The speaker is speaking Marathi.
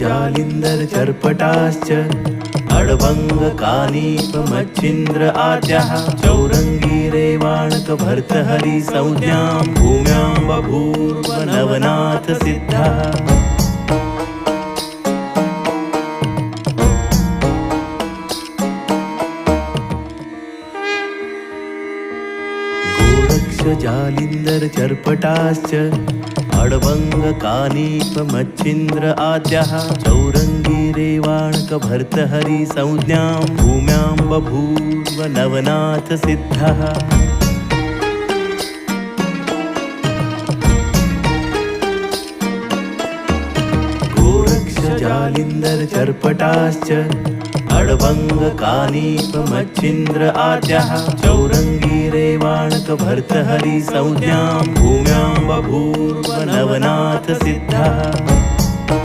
जालिन्दर चर्पटाश्च अडभङ्ग कानीप मच्छिन्द्र आद्यः चौरङ्गी रेवाणक भर्तहरि संज्ञां भूम्यां बभूर्व नवनाथ सिद्धः। गोरक्ष जालिन्दर चर्पटाश्च अडभङ्ग कानीप मच्छिन्द्र आद्यः चौरङ्गी रेवाणक भर्तहरि संज्ञां भूम्यां बभूव नवनाथ सिद्धः जालिन्दर चर्पटाश्च अडभङ्ग मच्छिन्द्र आद्यः चौरङ्गी रेवाणक भर्तहरि संज्ञां भूम्यां बभूव नवनाथ सिद्धः